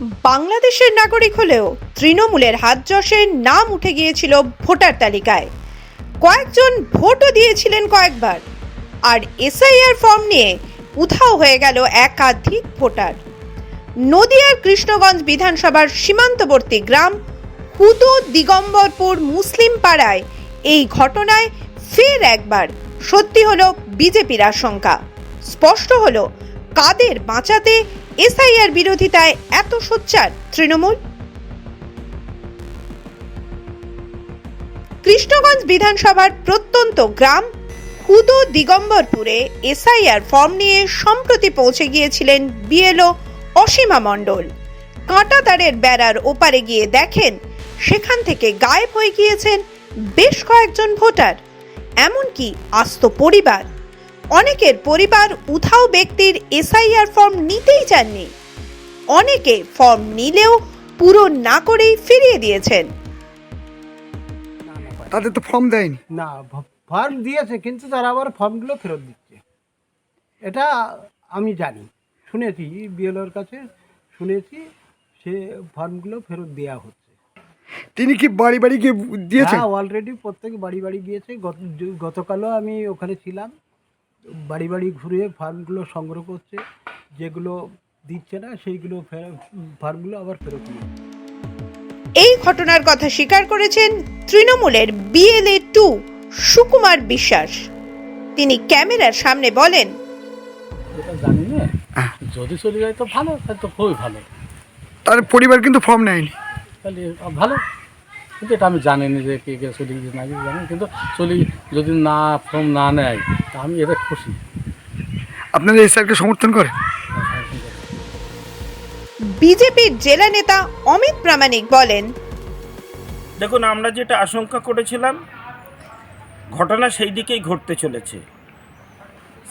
বাংলাদেশের নাগরিক হলেও তৃণমূলের হাত যশের নাম উঠে গিয়েছিল ভোটার তালিকায়। কয়েকজন ভোটও দিয়েছিলেন কয়েকবার। আর এসআইআর ফর্ম নিয়ে উধাও হয়ে গেল একাধিক ভোটার। নদিয়ার কৃষ্ণগঞ্জ বিধানসভার সীমান্তবর্তী গ্রাম হুদো দিগম্বরপুর মুসলিম পাড়ায় এই ঘটনায় ফের একবার সত্যি হলো বিজেপির আশঙ্কা। স্পষ্ট হলো, কাদের বাঁচাতে এসআইআর বিরোধিতায় এত সোচ্চার তৃণমূল? কৃষ্ণগঞ্জ বিধানসভার প্রত্যন্ত গ্রাম হুদো দিগম্বরপুরে এসআইআর ফর্ম নিয়ে সম্প্রতি পৌঁছে গিয়েছিলেন বিএলও অসীমা মণ্ডল। কাঁটাতারের বেড়ার ওপারে গিয়ে দেখেন, সেখান থেকে গায়েব হয়ে গিয়েছেন বেশ কয়েকজন ভোটার। এমনকি আস্ত পরিবার। অনেকের পরিবার উধাও ব্যক্তির এসআইআর ফর্ম নিতেই চাননি। অনেকে ফর্ম নিলেও পূরণ না করেই ফিরিয়ে দিয়েছেন। তাদের তো ফর্ম দেয়নি। না ফর্ম দিয়েছে কিন্তু তারা আবার ফর্মগুলো ফেরত দিচ্ছে। এটা আমি জানি। শুনেছি বিএলওর কাছে শুনেছি সে ফর্মগুলো ফেরত দেওয়া হচ্ছে। তিনি কি বাড়ি বাড়ি গিয়ে দিয়েছেন? হ্যাঁ অলরেডি প্রত্যেক বাড়ি বাড়ি গিয়েছে। গত গতকালও আমি ওখানে ছিলাম। বাড়ি বাড়ি ঘুরে ফার্মগুলো সংগ্রহ করছে যেগুলো দিচ্ছে না সেইগুলো ফর্মগুলো আবার ফেরত নিয়ে এই ঘটনার কথা স্বীকার করেছেন তৃণমূলের বিএলএ টু সুকুমার বিশ্বাস। তিনি ক্যামেরার সামনে বলেন এটা জানি না। যদি চলে যায় তো ভালো তাহলে তো খুবই ভালো। তার পরিবার কিন্তু ফর্ম নেয়নি। তাহলে ভালো। কিন্তু এটা আমি জানি না যে কে কে চলে না জানি না। কিন্তু চলে যদি না ফর্ম না নেয় তা আমি এদের খুশি। আপনারা এই স্যারকে সমর্থন করে বিজেপির জেলা নেতা অমিত প্রামাণিক বলেন দেখুন আমরা যেটা আশঙ্কা করেছিলাম ঘটনা সেই দিকেই ঘটতে চলেছে।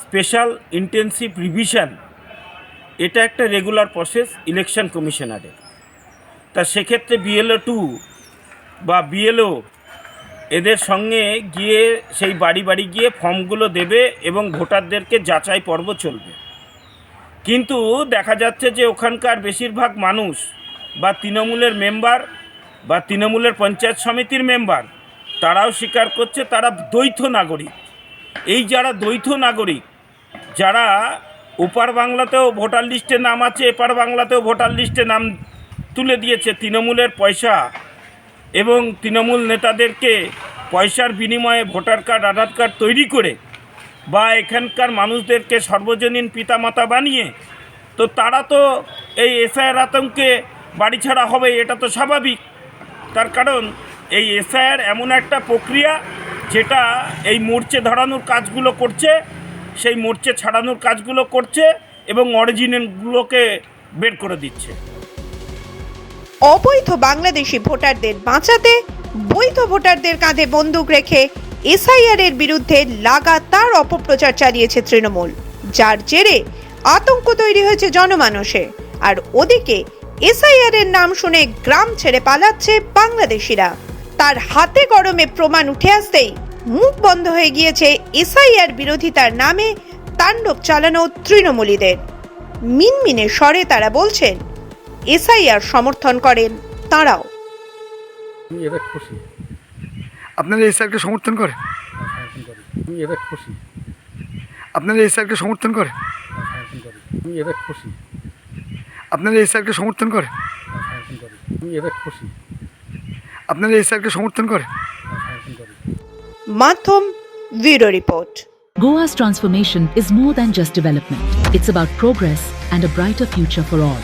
স্পেশাল ইন্টেন্সিভ রিভিশন এটা একটা রেগুলার প্রসেস ইলেকশন কমিশনারের। তা সেক্ষেত্রে বিএলও টু বা বিএলও এদের সঙ্গে গিয়ে সেই বাড়ি বাড়ি গিয়ে ফর্মগুলো দেবে এবং ভোটারদেরকে যাচাই পর্ব চলবে। কিন্তু দেখা যাচ্ছে যে ওখানকার বেশিরভাগ মানুষ বা তৃণমূলের মেম্বার বা তৃণমূলের পঞ্চায়েত সমিতির মেম্বার, তারাও স্বীকার করছে তারা দ্বৈত নাগরিক। এই যারা দ্বৈত নাগরিক, যারা ওপার বাংলাতেও ভোটার লিস্টে নাম আছে, এপার বাংলাতেও ভোটার লিস্টে নাম তুলে দিয়েছে, তৃণমূলের পয়সা এবং তৃণমূল নেতাদেরকে পয়সার বিনিময়ে ভোটার কার্ড, আধার কার্ড তৈরি করে বা এখানকার মানুষদেরকে সর্বজনীন পিতামাতা বানিয়ে, তো তারা তো এই এসআইয়ের আতঙ্কে বাড়ি ছাড়া হবে, এটা তো স্বাভাবিক। তার কারণ এই এসআইআর এমন একটা প্রক্রিয়া যেটা এই মোর্চে ধরানোর কাজগুলো করছে, সেই মোর্চে ছাড়ানোর কাজগুলো করছে এবং অরিজিনালগুলোকে বের করে দিচ্ছে। অবৈধ বাংলাদেশি ভোটারদের বাঁচাতে, বৈধ ভোটারদের কাঁধে বন্দুক রেখে এসআইআর এর বিরুদ্ধে লাগাতার অপপ্রচার চালিয়েছে তৃণমূল। যার জেরে আতঙ্ক তৈরি হয়েছে জনমানসে আর ওদিকে এসআইআর এর নাম শুনে গ্রাম ছেড়ে পালাচ্ছে বাংলাদেশিরা। তার হাতে গরমে প্রমাণ উঠে আসতেই মুখ বন্ধ হয়ে গিয়েছে এসআইআর বিরোধিতার নামে তাণ্ডব চালানো তৃণমূলীদের। মিনমিনে স্বরে তারা বলছেন এসআইআর সমর্থন করেন তাঁরাও। আমি এদের খুশি। আপনারা এই স্যারকে সমর্থন করে সমর্থন করি আমি এদের খুশি। আপনারা এই স্যারকে সমর্থন করে সমর্থন করি খুশি। আপনারা এই স্যারকে সমর্থন করে সমর্থন করি খুশি। আপনারা এই স্যারকে সমর্থন করে মাধ্যম bureau report. Goa's transformation is more than just development. It's about progress and a brighter future for all.